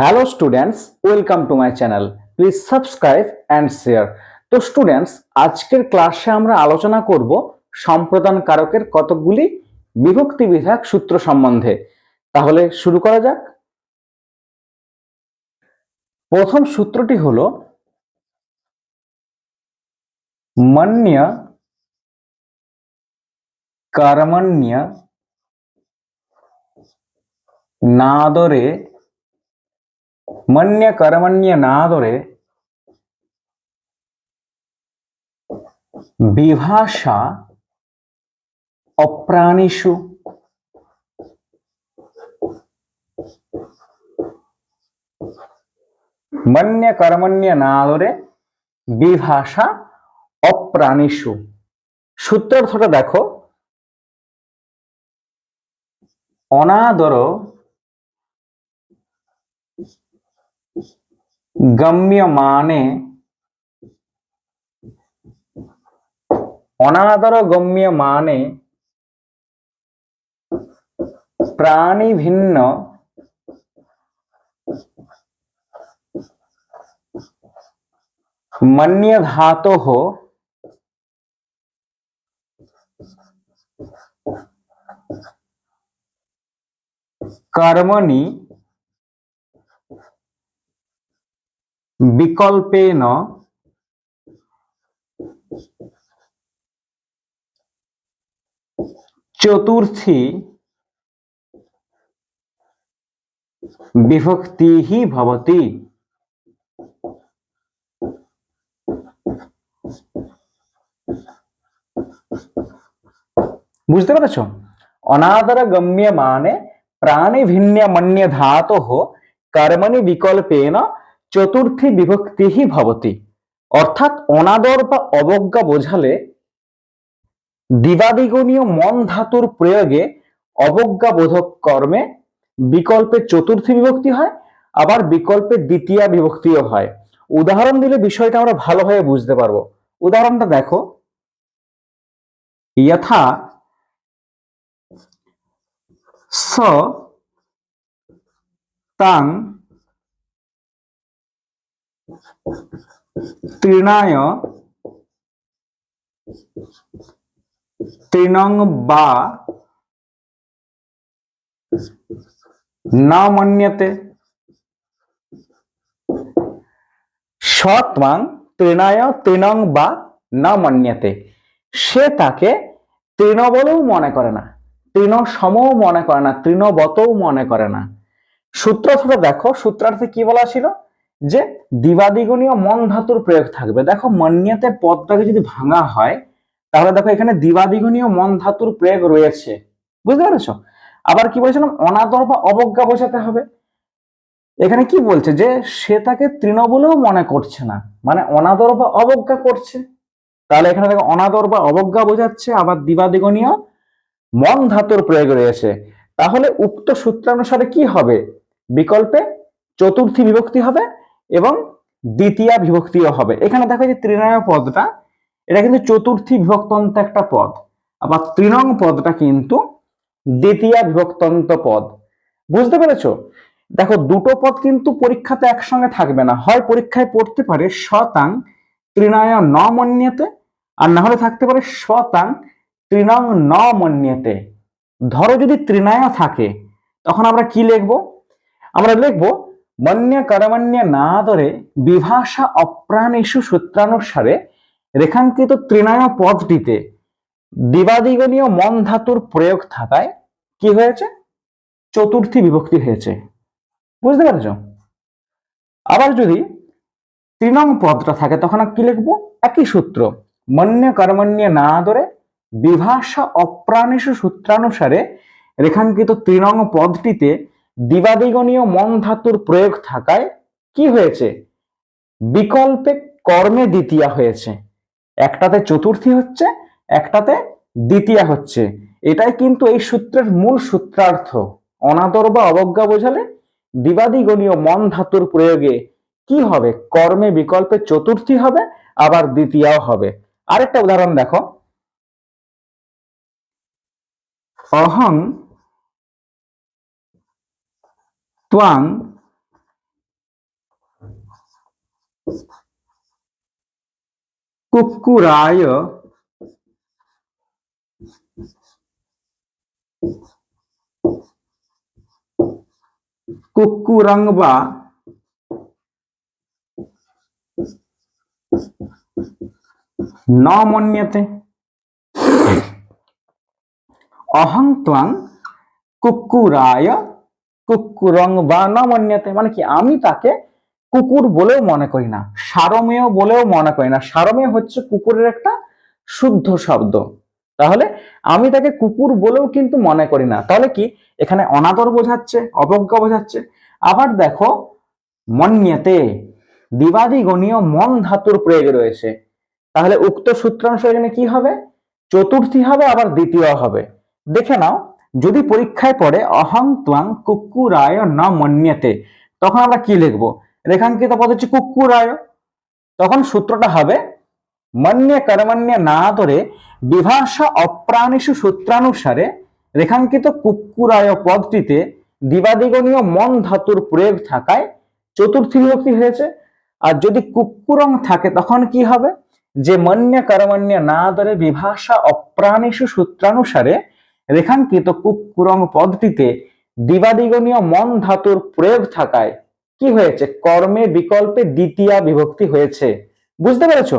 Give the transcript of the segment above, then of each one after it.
Hello students welcome to my channel please subscribe and share তো students আজকের ক্লাসে আমরা আলোচনা করব সম্প্রদান কারকের কতকগুলি বিভক্তি বিধায়ক সূত্র সম্বন্ধে। তাহলে শুরু করা যাক। প্রথম সূত্রটি হলো, মন্য কর্মণ্য নাদরে ಮನ್ಯ ಕರ್ಮಣ್ಯ ನಾದೊರೆ বিভাষা অপ্রাণীষু মন্য কর্মণ্য নাদরে বিভাষা অপ্রাণীষু সূত্রার্থটা দেখো অনাদর গম্যমানে অনাদর গম্যমানে প্রাণী ভিন্ন মন্য ধাতো কর্মণি বিকল্পেন চতুর্থী বিভক্তি ভবতি। বুঝতে পেরেছ? অনাদর গম্য মানে প্রাণী ভিন্ন মন্য ধাতো কর্মণি বিকল্পেন চতুর্থী বিভক্তি ভবতি। অর্থাৎ অনাদর বা অবজ্ঞা বোঝালে দিবাদিগণীয় মন ধাতুর প্রয়োগে অবজ্ঞা বোধক কর্মে বিকল্পে চতুর্থী বিভক্তি হয়, আবার বিকল্পে দ্বিতীয় বিভক্তিও হয়। উদাহরণ দিলে বিষয়টা আমরা ভালোভাবে বুঝতে পারব। উদাহরণটা দেখো। যথা স তাং তৃণায় তৃণং বা না মন্যতে সৎমাং তৃণায় তৃণং বা না মন্যতে। সে তাকে তৃণ বলেও মনে করে না তৃণ সমও মনে করে না, তৃণবতও মনে করে না। সূত্র সূত্রার্থটা দেখো, সূত্রার্থে কি বলা ছিল? যে দিবাদিগণীয় মন ধাতুর প্রয়োগ থাকবে। দেখো, মন্যাতে পদটাকে যদি ভাঙা হয়, তাহলে দেখো এখানে দিবাদিগণীয় মন ধাতুর প্রয়োগ রয়েছে। বুঝতে পেরেছ? আবার কি বলেছিলাম? অনাদর বা অবজ্ঞা বোঝাতে হবে। এখানে কি বলছে? যে সে তাকে তৃণ বলেও মনে করছে না। মানে অনাদর বা অবজ্ঞা করছে। তাহলে এখানে দেখো, অনাদর বা অবজ্ঞা বোঝাচ্ছে, আবার দিবাদিগণীয় মন ধাতুর প্রয়োগ রয়েছে। তাহলে উক্ত সূত্রানুসারে কি হবে? বিকল্পে চতুর্থী বিভক্তি হবে এবং দ্বিতীয় বিভক্তিও হবে। এখানে দেখো যে ত্রিনয় পদটা, এটা কিন্তু চতুর্থী বিভক্তন্ত একটা পদ। আবার তৃণং পদটা কিন্তু দ্বিতীয় বিভক্তন্ত পদ। বুঝতে পেরেছ? দেখো, দুটো পদ কিন্তু পরীক্ষাতে একসঙ্গে থাকবে না। হয় পরীক্ষায় পড়তে পারে শতাং তৃণায় ন মন্যতে আর না হলে থাকতে পারে শতাং তৃণং ন মন্যতে ধরো যদি তৃণায় থাকে, তখন আমরা কি লিখব? আমরা লিখব মন্য করমণ্য না ধরে বিভাষা অপ্রাণীষু সূত্রানুসারে রেখাঙ্কিত তৃণায় পদটিতে দিবাদিগণীয় মন ধাতুর প্রয়োগ থাকায় কি হয়েছে? চতুর্থী বিভক্তি হয়েছে। বুঝতে পারছ? আবার যদি তৃণং পদটা থাকে, তখন কি লিখব? একই সূত্র। মন্য কর্মণ্য না ধরে বিভাষা অপ্রাণীষু সূত্রানুসারে রেখাঙ্কিত তৃণং পদটিতে দিবাদিগণীয় মন ধাতুর প্রয়োগ থাকায় কি হয়েছে? বিকল্পে কর্মে দ্বিতীয়া হয়েছে। একটাতে চতুর্থী হচ্ছে, একটাতে দ্বিতীয়া হচ্ছে। এটাই কিন্তু এই সূত্রের মূল সূত্রার্থ। অনাদর বা অবজ্ঞা বোঝালে দিবাদিগণীয় মন ধাতুর প্রয়োগে কি হবে? কর্মে বিকল্পে চতুর্থী হবে, আবার দ্বিতীয়াও হবে। আরেকটা উদাহরণ দেখো। অহং ত্বাং কুকুরায় কুকুরং বা ন মন্যতে অহং ত্বাং কুকুরায় কুকুরং বা ন মন্যতে মানে কি, আমি তাকে কুকুর বলেও মনে করি না, সারমেয় বলেও মনে করি না। সারমেয় হচ্ছে কুকুরের একটা শুদ্ধ শব্দ। তাহলে আমি তাকে কুকুর বলেও কিন্তু মনে করি না। তাহলে কি, এখানে অনাদর বোঝাচ্ছে, অবজ্ঞা বোঝাচ্ছে। আবার দেখো, মন্যতে দিবাদি গণীয় মন ধাতুর প্রয়োগ রয়েছে। তাহলে উক্ত সূত্রাংশ এখানে কি হবে? চতুর্থী হবে, আবার দ্বিতীয় হবে। দেখে নাও যদি পরীক্ষায় পড়ে অহং ত্বাং কুকুরায় ন মন্যতে তখন আমরা কি লিখব? রেখাঙ্কিত পদ হচ্ছে কুকুরায় তখন সূত্রটা হবে, মন্যে কর্মণ্যে না ধরে বিভাষা অপ্রাণিসু সূত্রানুসারে রেখাঙ্কিত কুকুরায় পদটিতে দিবাদিগণীয় মন ধাতুর প্রয়োগ থাকায় চতুর্থী বিভক্তি হয়েছে। আর যদি কুকুরং থাকে, তখন কি হবে? যে মন্য কর্মণ্য না ধরে বিভাষা অপ্রাণিসু সূত্রানুসারে রেখাঙ্কিত কুকুরং পদটিতে দিবাদিগণীয় মন ধাতুর প্রয়োগ থাকায় কি হয়েছে? কর্মে বিকল্পে দ্বিতীয়া বিভক্তি হয়েছে। বুঝতে পেরেছ?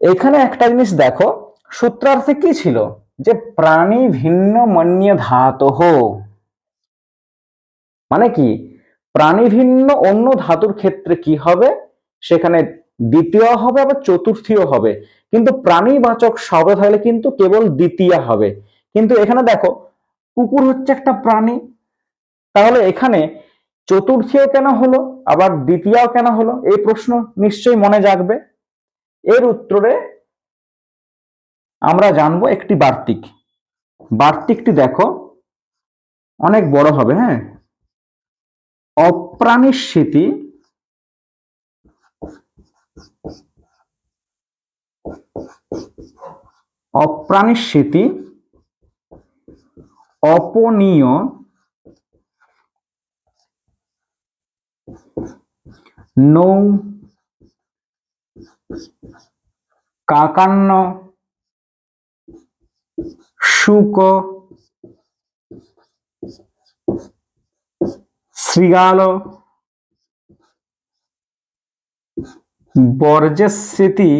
এখানে একটা জিনিস দেখো, সূত্রার্থে কি ছিল? যে প্রাণী ভিন্ন মন্য ধাতহ মানে কি? প্রাণী ভিন্ন অন্য ধাতুর ক্ষেত্রে কি হবে? সেখানে দ্বিতীয় হবে, আবার চতুর্থীয় হবে। কিন্তু প্রাণীবাচক শব্দ থাকলে কিন্তু কেবল দ্বিতীয় হবে। কিন্তু এখানে দেখো, কুকুর হচ্ছে একটা প্রাণী। তাহলে এখানে চতুর্থীয় কেন হলো, আবার দ্বিতীয় কেন হলো? এই প্রশ্ন নিশ্চয়ই মনে জাগবে। এর উত্তরে আমরা জানব একটি বার্তিক। বার্তিকটি দেখো, অনেক বড় হবে হ্যাঁ? অপ্রাণিস্মৃতি অপ্রাণিস্মৃতি অপনীয় নৌ কাকান্ন শুক শৃগাল বর্জস্মৃতি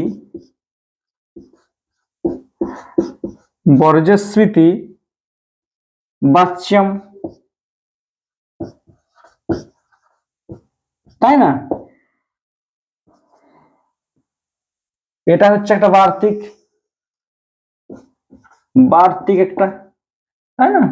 বর্জস্মৃতি বাচ্যম। তাই না? এটা হচ্ছে একটা বার্তিক। বার্তিক একটা, তাই না?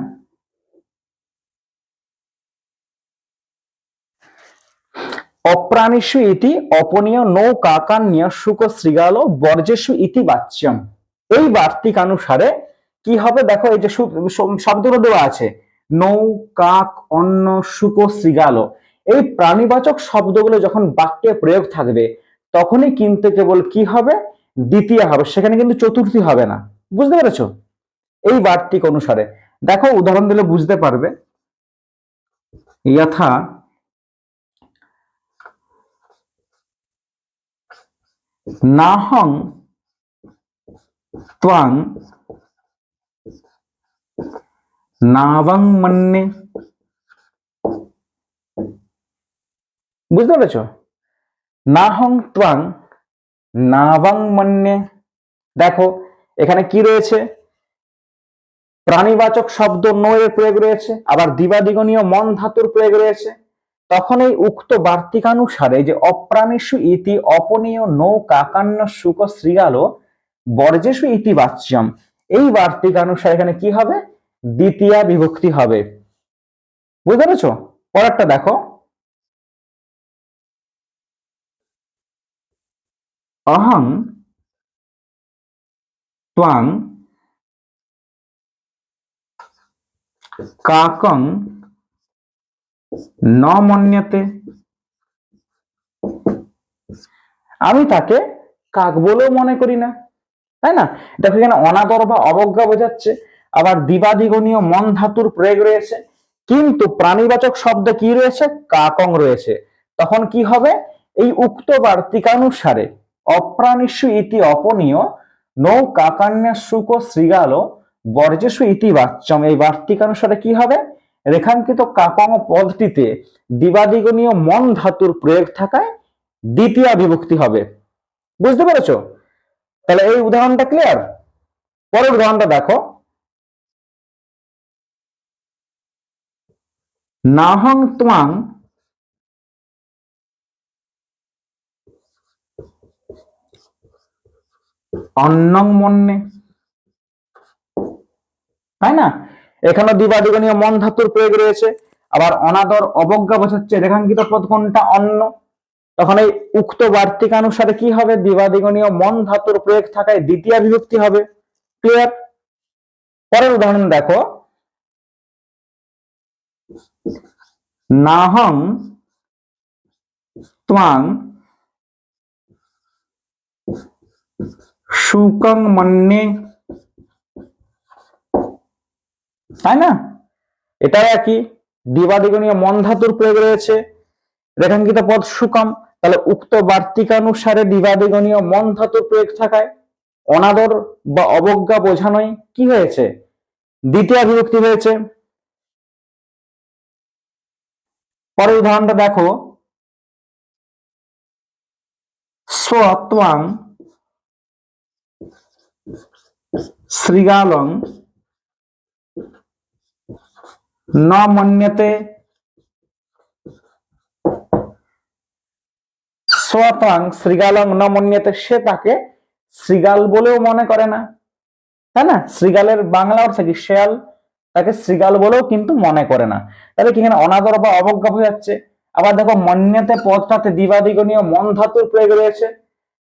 অপ্রাণীষু ইতি, অপনীয় নৌ কাকান্য শুক শৃগাল বর্জেশু ইতি বাচ্যম। এই বার্তিক অনুসারে কি হবে? দেখো এই যে শব্দগুলো দেওয়া আছে। নৌ, কাক, অন্ন, শুক, শৃগাল। এই প্রাণীবাচক শব্দগুলো যখন বাক্যে প্রয়োগ থাকবে, তখনই কিন্তু কেবল কি হবে? দ্বিতীয় হবে। সেখানে কিন্তু চতুর্থী হবে না। বুঝতে পেরেছ? এই বার্তিক অনুসারে দেখো উদাহরণ দিলে বুঝতে পারবে। যথা নাহং ত্বাং নাবং মন্যে বুঝতে পেরেছ নাহং ত্বাং নাবং মন্যে দেখো এখানে কি রয়েছে প্রাণীবাচক শব্দ নয়ের প্রয়োগ রয়েছে আবার দিবাদিগণীয় মন ধাতুর প্রয়োগ রয়েছে তখন এই উক্ত বার্তিকানুসারে যে অপ্রাণীষু ইতি অপনীয় নৌ কাকান্ন শুক শৃগাল বর্জেশু ইতি বাচ্যম এই বার্তিকানুসারে এখানে কি হবে? দ্বিতীয়া বিভক্তি হবে। বুঝতে পেরেছ? পরেরটা দেখো। অহং ত্বাং কাকং ন মন্যতে আমি তাকে কাক বলেও মনে করি না। তাই না? দেখো এখানে অনাদর বা অবজ্ঞা বোঝাচ্ছে, আবার দিবাদিগণীয় মন ধাতুর প্রয়োগ রয়েছে, কিন্তু প্রাণীবাচক শব্দ কি রয়েছে? কাকং রয়েছে। তখন কি হবে? এই উক্ত বার্তিকানুসারে অপ্রাণিস্যু ইতি অপনীয়, নৌ কাকান্যা শুক শৃগাল বর্জস্ব ইতি বাচ্যম এই বার্তিকানুসারে কি হবে? রেখাঙ্কিত কাকং পদটিতে দিবাদিগণীয় মন ধাতুর প্রয়োগ থাকায় দ্বিতীয় বিভক্তি হবে। বুঝতে পেরেছ? তাহলে এই উদাহরণটা ক্লিয়ার পরের উদাহরণটা দেখো। নাহং ত্বাং অন্নং মন্যে তাই না? এখানে দিবাদিগণীয় মন ধাতুর প্রয়োগ রয়েছে। আবার অনাদর অবজ্ঞা বোঝাচ্ছে রেখাঙ্কিত পদ কোনটা? অন্ন। তখন এই উক্ত বার্তিকানুসারে কি হবে? দিবাদিগণীয় মন ধাতুর প্রয়োগ থাকায় দ্বিতীয় বিভক্তি হবে। ক্লিয়ার পরের উদাহরণ দেখো। নাহং ত্বাং শুকং মন্যে। তাই না? এটাও একই। দিবাদিগণীয় মন ধাতুর প্রয়োগ রয়েছে। রেখাঙ্কিত পদ সুকম, তাহলে উক্ত বার্তিকানুসারে দিবাদিগণীয় মন ধাতুর প্রয়োগ থাকায় অনাদর বা অবজ্ঞা বোঝানোই কি হয়েছে? দ্বিতীয় বিভক্তি হয়েছে, পরের উদাহরণটা দেখো। স্বত্বাং শ্রীগালং ন মন্যতে স্বতাং শ্রীগালং ন মন্যতে সে তাকে শ্রীগাল বলেও মনে করে না। তাই না? শ্রীগালের বাংলা অর্থ কি শেয়াল? তাকে শ্রীগাল বলেও কিন্তু মনে করে না। তাহলে কি এখানে অনাদর বা অবজ্ঞা হয়ে যাচ্ছে? আবার দেখো মন্যতে পদটাতে দিবাদিগণীয় মন ধাতুর প্রয়োগ রয়েছে।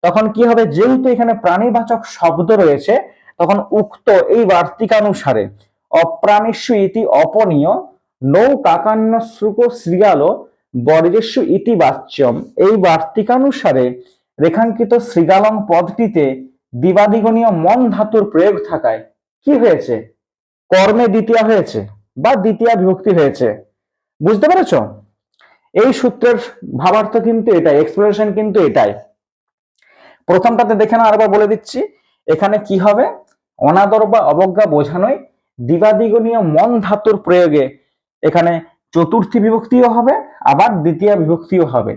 তখন কি হবে? যেহেতু এখানে প্রাণীবাচক শব্দ রয়েছে, তখন উক্ত এই বার্তিকানুসারে অপ্রাণিস্য ইতি অপনীয় নৌ কাকান্য শ্রুক শ্রীগাল বর্জস্য ইতি বাচ্যম। এই বার্তিকানুসারে রেখাঙ্কিত শ্রীগালং পদটিতে দিবাদিগণীয় মন ধাতুর প্রয়োগ থাকায় কি হয়েছে? কর্মে দ্বিতীয় হয়েছে বা দ্বিতীয় বিভক্তি হয়েছে? বুঝতে পেরেছ? এই সূত্রের ভাবার্থ কিন্তু এটাই এক্সপ্লেনেশন কিন্তু এটাই। প্রথমটাতে দেখে না আরেকবার বলে দিচ্ছি, এখানে কি হবে? অনাদর বা অবজ্ঞা বোঝানোই দিবাদিগণীয় মন ধাতুর প্রয়োগে এখানে চতুর্থী বিভক্তিও হবে, আবার দ্বিতীয় বিভক্তিও হবে।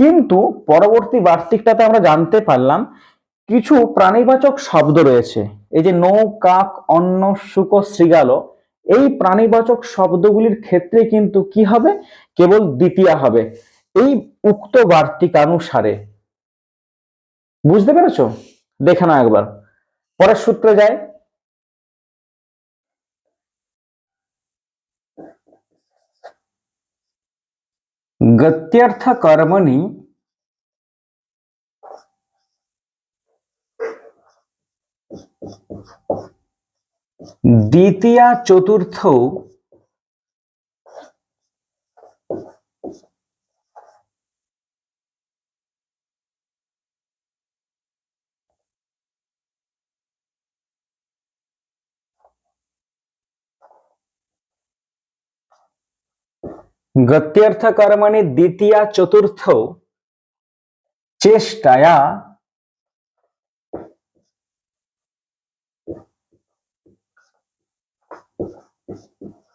কিন্তু পরবর্তী বার্তিকটাতে আমরা জানতে পারলাম কিছু প্রাণীবাচক শব্দ রয়েছে। এই যে নৌ, কাক, অন্ন, শুক, শৃগাল, এই প্রাণীবাচক শব্দগুলির ক্ষেত্রে কিন্তু কি হবে? কেবল দ্বিতীয় হবে। এই উক্ত বার্তিকানুসারে বুঝতে পেরেছ? দেখে না একবার। পরের সূত্রে যায়। गत्यर्थ कर्मणि द्वितीया चतुर्थ गत्यर्थ कर्मणि द्वितीया चतुर्थ चेष्टया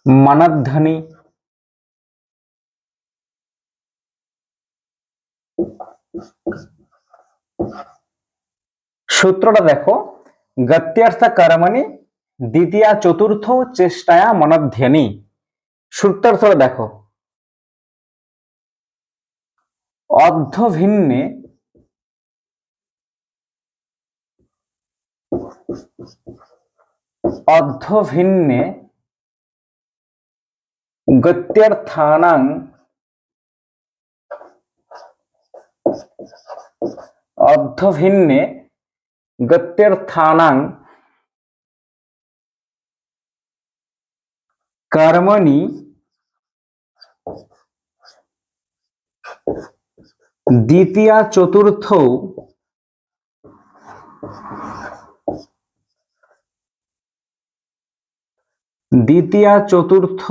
मनध्वनि সূত্রটা দেখো গত্যর্থ কর্মণি দ্বিতীয়া চতুর্থ চেষ্টায়া মনধ্যানি সূত্রার্থটা দেখো অর্ধভিন্নে অর্ধভিন্নে গত্যর্থানাং অর্ধভিন্নে গত্যর্থানাং কর্মণি দ্বিতীয়া চতুর্থ দ্বিতীয়া চতুর্থ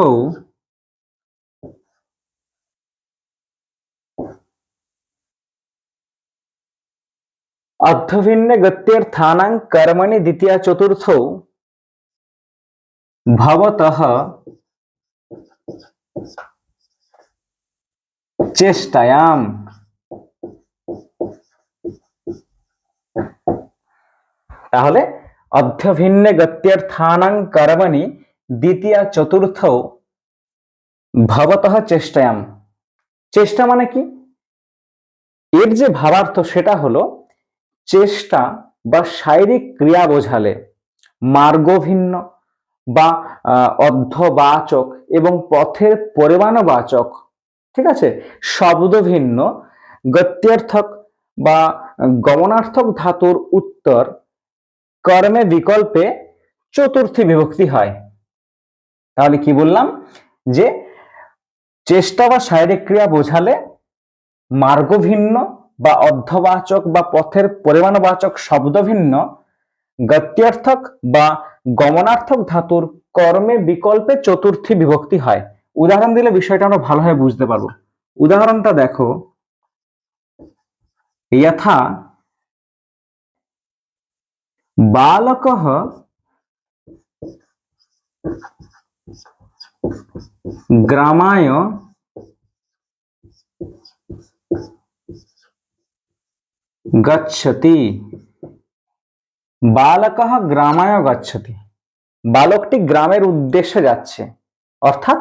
অর্ধভিন্ন গত্যর্থানাং কর্মণি দ্বিতীয় চতুর্থ ভবতঃ চেষ্টায়াম। তাহলে অর্ধভিন্ন গত্যর্থানাং কর্মণি দ্বিতীয় চতুর্থ ভবতঃ চেষ্টায়াম। চেষ্টা মানে কি? এর যে ভাবার্থ সেটা হলো চেষ্টা বা শারীরিক ক্রিয়া বোঝালে মার্গ ভিন্ন বা অর্ধবাচক এবং পথের পরিমাণবাচক, ঠিক আছে? শব্দ ভিন্ন, গত্যর্থক বা গমনার্থক ধাতুর উত্তর কর্মে বিকল্পে চতুর্থী বিভক্তি হয়। তাহলে কি বললাম? যে চেষ্টা বা শারীরিক ক্রিয়া বোঝালে মার্গ ভিন্ন বা অর্ধবাচক বা পথের পরিমাণবাচক শব্দ ভিন্ন, গত্যর্থক বা গমনার্থক ধাতুর কর্মে বিকল্পে চতুর্থী বিভক্তি হয়। উদাহরণ দিলে বিষয়টা আমরা ভালোভাবে বুঝতে পারব। উদাহরণটা দেখো। যথা বালকः গ্রামায় গচ্ছতি। বালকः গ্রামায় গচ্ছতি। বালকটি গ্রামের উদ্দেশ্যে যাচ্ছে। অর্থাৎ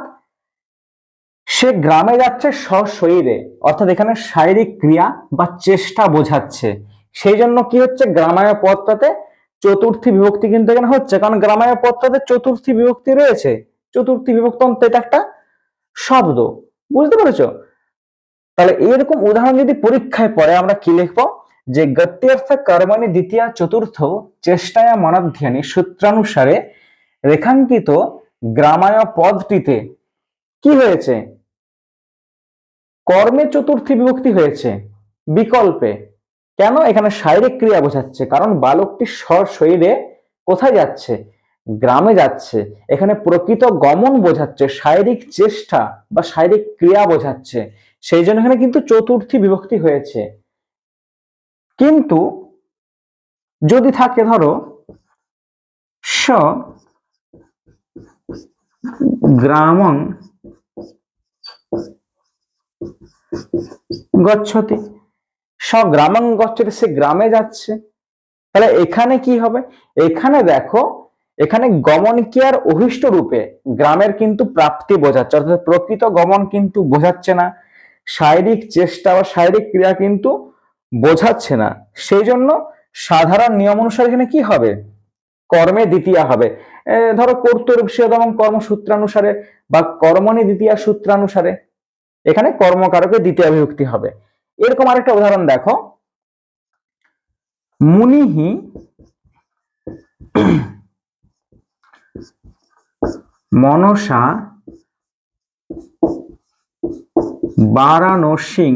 সে গ্রামে যাচ্ছে সশরীরে। অর্থাৎ এখানে শারীরিক ক্রিয়া বা চেষ্টা বোঝাচ্ছে। সেই জন্য কি হচ্ছে? গ্রামায় পদটাতে চতুর্থী বিভক্তি কিন্তু এখানে হচ্ছে, কারণ গ্রামায় পদটাতে চতুর্থী বিভক্তি রয়েছে। চতুর্থী বিভক্তি এটা একটা শব্দ, বুঝতে পেরেছ? তাহলে এরকম উদাহরণ যদি পরীক্ষায় পড়ে, আমরা কি লিখব? যে গত্যর্থ কর্মণি দ্বিতীয় চতুর্থ চেষ্টায় মনাধ্যানী সূত্রানুসারে রেখাঙ্কিত গ্রামায় পদটিতে কি হয়েছে? কর্মে চতুর্থী বিভক্তি হয়েছে, বিকল্পে। কেন এখানে শারীরিক ক্রিয়া বোঝাচ্ছে? কারণ বালকটি শরীরে কোথায় যাচ্ছে? গ্রামে যাচ্ছে। এখানে প্রকৃত গমন বোঝাচ্ছে, শারীরিক চেষ্টা বা শারীরিক ক্রিয়া বোঝাচ্ছে। সেই জন্য এখানে কিন্তু চতুর্থী বিভক্তি হয়েছে। কিন্তু যদি থাকে ধরো, স গ্রামং গচ্ছতি। স্বগ্রামং গচ্ছতি সে গ্রামে যাচ্ছে। তাহলে এখানে কি হবে? এখানে দেখো, এখানে গমন কি আর অভিষ্ট রূপে? গ্রামের কিন্তু প্রাপ্তি বোঝাচ্ছে, অর্থাৎ প্রকৃত গমন কিন্তু বোঝাচ্ছে না। শারীরিক চেষ্টা বা শারীরিক ক্রিয়া কিন্তু বোঝাচ্ছে না। সেই জন্য সাধারণ নিয়ম অনুসারে এখানে কি হবে? কর্মে দ্বিতীয় হবে। ধরো এবং কর্মসূত্রানুসারে বা কর্মণি দ্বিতীয় সূত্রানুসারে এখানে কর্মকারকে দ্বিতীয় বিভক্তি হবে। এরকম আরেকটা উদাহরণ দেখো। মুনিহি মনসা বারাণসীং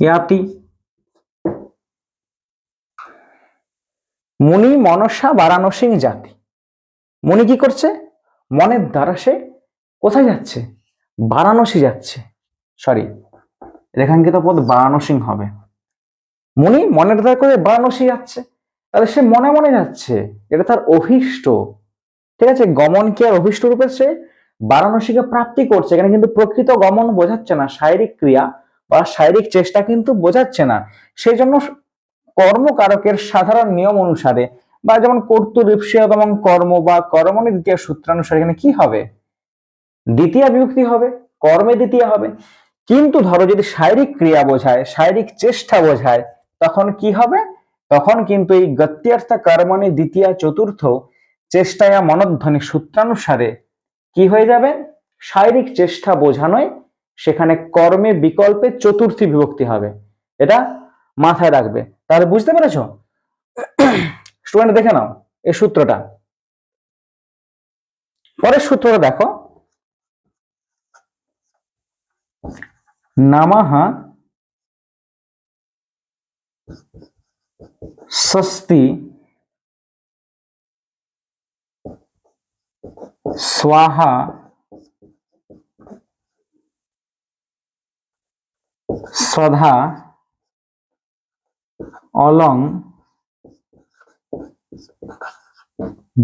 ইয়াতি। মুনি মনসা বারাণসীং জাতি। মুনি কি করছে? মনের দ্বারা সে কোথায় যাচ্ছে? বারাণসী যাচ্ছে। সরি রেখাঙ্কিত পদ বারাণসীং হবে। মুনি মনের দ্বারা করে বারাণসী যাচ্ছে। তাহলে সে মনে মনে যাচ্ছে, এটা তার অভীষ্ট। ঠিক আছে, গমন কি আর অভীষ্ট রূপে সে বারাণসীকে প্রাপ্তি করছে? এখানে কিন্তু প্রকৃত গমন বোঝাচ্ছে না, শারীরিক ক্রিয়া বা শারীরিক চেষ্টা কিন্তু বোঝাচ্ছে না। সেই জন্য কর্মকারকের সাধারণ নিয়ম অনুসারে, বা যেমন কর্তৃপসিয়ত এবং কর্ম বা কর্মণি দ্বিতীয় সূত্রানুসারে এখানে কি হবে? দ্বিতীয় বিভক্তি হবে, কর্মে দ্বিতীয় হবে। কিন্তু ধরো যদি শারীরিক ক্রিয়া বোঝায়, শারীরিক চেষ্টা বোঝায়, তখন কি হবে? তখন কিন্তু এই গত্যর্থ কর্মণি দ্বিতীয় চতুর্থ চেষ্টায়া মনধ্বনি সূত্রানুসারে কি হয়ে যাবে? শারীরিক চেষ্টা বোঝানোয় সেখানে কর্মে বিকল্পে চতুর্থী বিভক্তি হবে। এটা মাথায় রাখবে। তাহলে বুঝতে পেরেছ? স্টুডেন্ট দেখে নাও এই সূত্রটা। পরের সূত্রটা দেখো। নামাহা স্বস্তি স্বাহা সধা অলং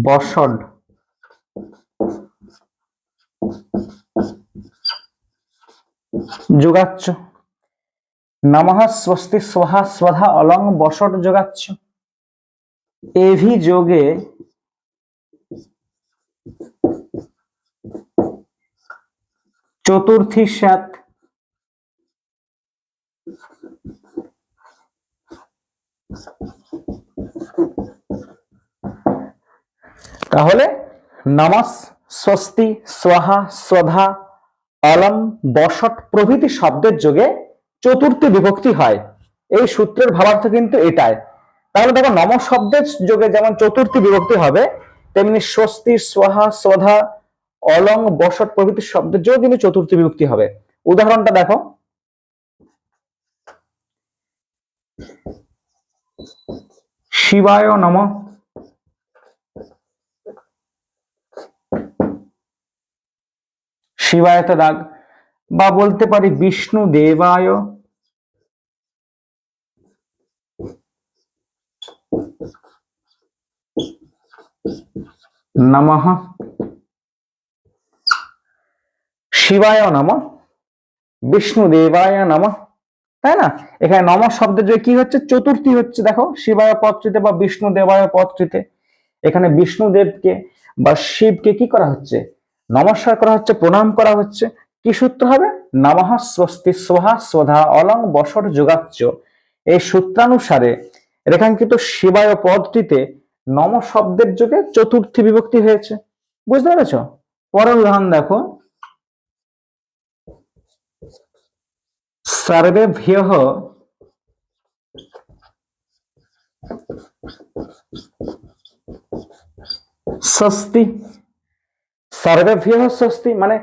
বসড যোগাচ্ছ। নমঃ স্বস্তি স্বহা স্বধা অলং বসট যোগাচ্ছ। এভি যোগে চতুর্থী সাত তাহলে নমস স্বস্তি স্বহা স্বধা অলম বসট প্রভৃতি শব্দের যোগে চতুর্থী বিভক্তি হয়। এই সূত্রের ভাবার্থ কিন্তু এটাই। তাহলে দেখো, নম শব্দের যোগে যেমন চতুর্থী বিভক্তি হবে, তেমনি স্বস্তি, স্বহা স্বধা অলং বসট প্রভৃতি শব্দের যোগে কিন্তু চতুর্থী বিভক্তি হবে। উদাহরণটা দেখো। শিবায় নম শিবায়ত দাগ বা বলতে পারি বিষ্ণু দেবায়। নমঃ। শিবায় নম। বিষ্ণু দেবায় নম। তাই না? এখানে নম শব্দের যে কি হচ্ছে? চতুর্থী হচ্ছে, দেখো, শিবায় পত্রিতে বা বিষ্ণু দেবায় পত্রিতে এখানে বিষ্ণুদেবকে বা শিবকে কি করা হচ্ছে? নমস্কার করা হচ্ছে, প্রণাম করা হচ্ছে। কি সূত্র হবে? নমঃ স্বস্তি স্বহা স্বধা অলং বসর যোগাচ্চ এই সূত্রানুসারে রেখাঙ্কিত শিবায় পদটিতে নম শব্দের যুগে চতুর্থী বিভক্তি হয়েছে। বুঝতে পেরেছ? পরের উদাহরণ দেখো। সর্বেভ্য স্বস্তি সর্বেভ্য স্বস্তি মানে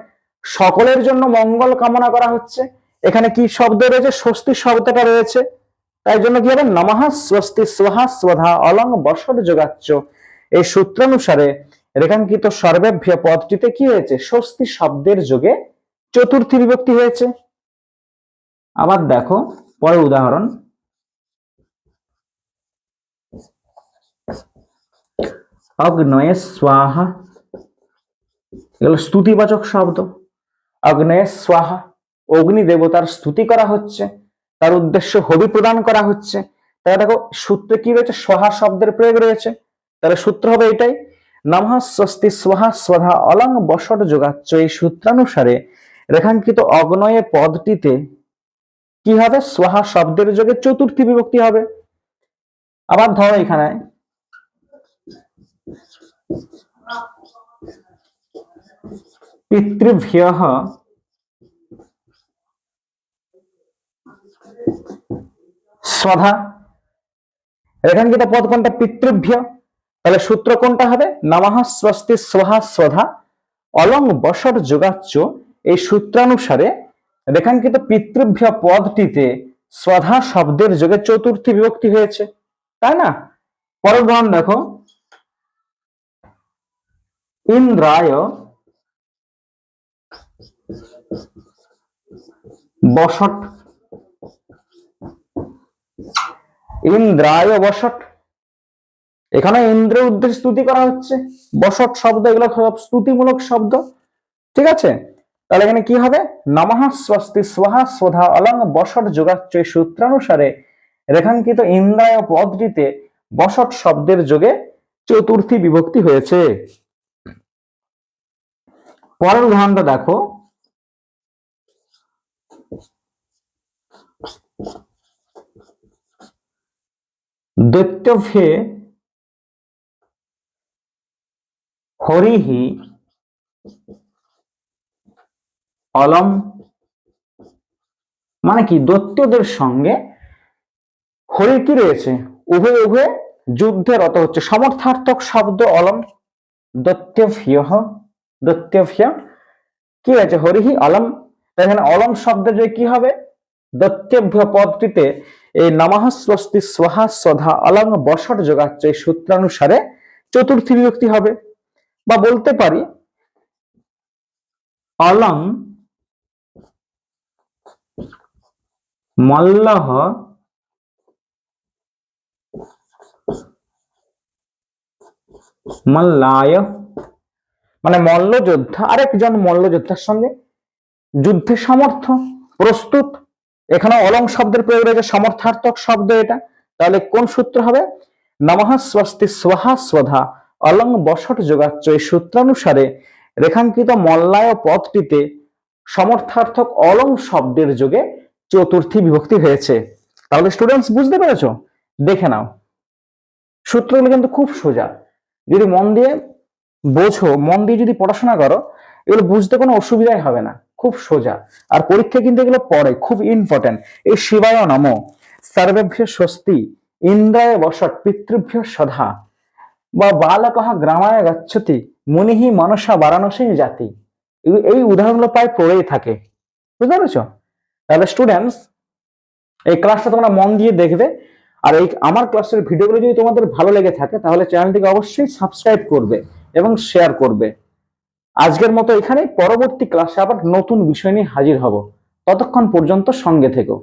সকলের জন্য মঙ্গল কামনা করা হচ্ছে। এখানে কি শব্দ রয়েছে? স্বস্তি শব্দটা রয়েছে। তাই জন্য কি হবে? নমঃ স্বস্তি স্বহা স্বধা অলং বসর যোগাচ্ছ এই সূত্রানুসারে রেখাঙ্কিত সর্বেভ্য পদটিতে কি হয়েছে? স্বস্তি শব্দের যোগে চতুর্থী বিভক্তি হয়েছে। আবার দেখো, পরের উদাহরণ। অগ্নয়ে স্বাহা এগুলো স্তুতিবাচক শব্দ। অগ্নয়ে স্বাহা, অগ্নি দেবতার স্তুতি করা হচ্ছে, তার উদ্দেশ্য হবি প্রদান করা হচ্ছে। তাহলে দেখো, সূত্রে কি রয়েছে? স্বহা শব্দের প্রয়োগ রয়েছে। তাহলে সূত্র হবে এটাই। নমঃ স্বস্তি স্বহা স্বধা অলং বসট যোগাচ্ছ এই সূত্রানুসারে রেখাঙ্কিত অগ্নয়ে পদটিতে কি হবে? স্বহা শব্দের যোগে চতুর্থী বিভক্তি হবে। আবার ধরো এখানে। পিতৃভ্য স্বধা রেখাঙ্কিত পদ কোনটা পিতৃভ্য তাহলে সূত্র কোনটা হবে নমঃ স্বস্তি স্বহা স্বধা অলং বসর যোগাচ্চ এই সূত্রানুসারে রেখাঙ্কিত পিতৃভ্য পদটিতে স্বধা শব্দের যোগে চতুর্থী বিভক্তি হয়েছে, তাই না? পরের উদাহরণ দেখো। ইন্দ্রায় বসট। ইন্দ্রায় বসট। এখানে ইন্দ্রের উদ্দেশ্যে স্তুতি করা হচ্ছে। বসট শব্দ, এগুলো সব স্তুতিমূলক শব্দ। ঠিক আছে? তাহলে এখানে কি হবে? নমঃ স্বস্তি স্বহা স্বধা অলং বসট যোগাচ্ছ সূত্রানুসারে রেখাঙ্কিত ইন্দ্রায় পদটিতে বসট শব্দের যোগে চতুর্থী বিভক্তি হয়েছে। পরের উদাহরণটা দেখো। দৈত্যভ্যে হরিহি অলম মানে কি, দৈত্যদের সঙ্গে হরির কি রয়েছে? উভয়, উভয়ে যুদ্ধে রত হচ্ছে সমর্থার্থক শব্দ অলম দৈত্যভ্য দৈত্যভ্য, কি আছে হরিহি অলম। এখানে অলম শব্দের যে কি হবে? দৈত্যভ্য পদটিতে এই নামাহ স্বস্তি সহা সধা অলং বসর যোগাচ্ছে এই সূত্রানুসারে চতুর্থী বিভক্তি হবে। বা বলতে পারি অলং মল্লহ মল্লায় মানে মল্লযোদ্ধা, আরেকজন মল্লযোদ্ধার সঙ্গে যুদ্ধে সমর্থ প্রস্তুত। এখানে অলং শব্দের প্রয়োগ রয়েছে সমর্থার্থক শব্দ এটা, তাহলে কোন সূত্র হবে? নমঃ স্বস্তি স্বহা স্বধা অলং বসট যোগাচ্চ এই সূত্রানুসারে রেখাঙ্কিত মল্লায় পদটিতে সমর্থার্থক অলং শব্দের যোগে চতুর্থী বিভক্তি হয়েছে। তাহলে স্টুডেন্টস বুঝতে পেরেছ? দেখে নাও। সূত্রগুলো কিন্তু খুব সোজা। যদি মন দিয়ে বোঝো, মন দিয়ে যদি পড়াশোনা করো, এগুলো বুঝতে কোনো অসুবিধাই হবে না। খুব সোজা। আর পরীক্ষা কিন্তু এগুলো পড়ে খুব ইম্পর্টেন্ট এই শিবায় নম। সর্বেভ্য স্বস্তি, ইন্দ্রায় বসট পিতৃভ্য সধা। বা বালকহ গ্রামায় গচ্ছতি মুনিহি মনসা বারাণসী জাতি। এই- উদাহরণগুলো প্রায় পড়েই থাকে। বুঝতে পেরেছ? তাহলে স্টুডেন্টস এই ক্লাসটা তোমরা মন দিয়ে দেখবে। আর এই আমার ক্লাসের ভিডিওগুলো যদি তোমাদের ভালো লেগে থাকে, তাহলে চ্যানেলটিকে অবশ্যই সাবস্ক্রাইব করবে এবং শেয়ার করবে। আজকের মতো এখানে পরবর্তী ক্লাসে আবার নতুন বিষয় নিয়ে হাজির হব। ততক্ষণ পর্যন্ত সঙ্গে থেকো।